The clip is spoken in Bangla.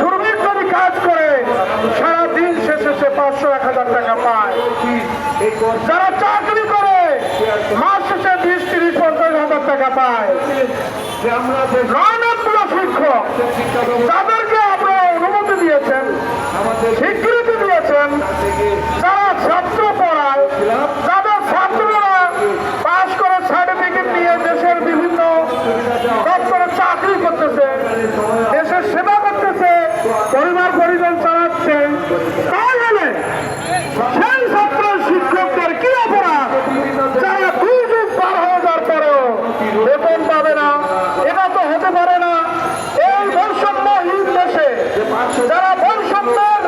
শ্রমিক যদি কাজ করে সারা দিন শেষে সে পাঁচশো এক হাজার টাকা পায়। যারা চাকরি করে মাস শেষে বিশ তিরিশ পঞ্চাশ হাজার টাকা পায়। তাহলে সেই ছাত্র শিক্ষকদের কি অপরাধ? যারা দুই যুগ পার বেতন পাবে না, এটা তো হতে পারে না। এই বৈষম্যহীন দেশে যারা বৈষম্যের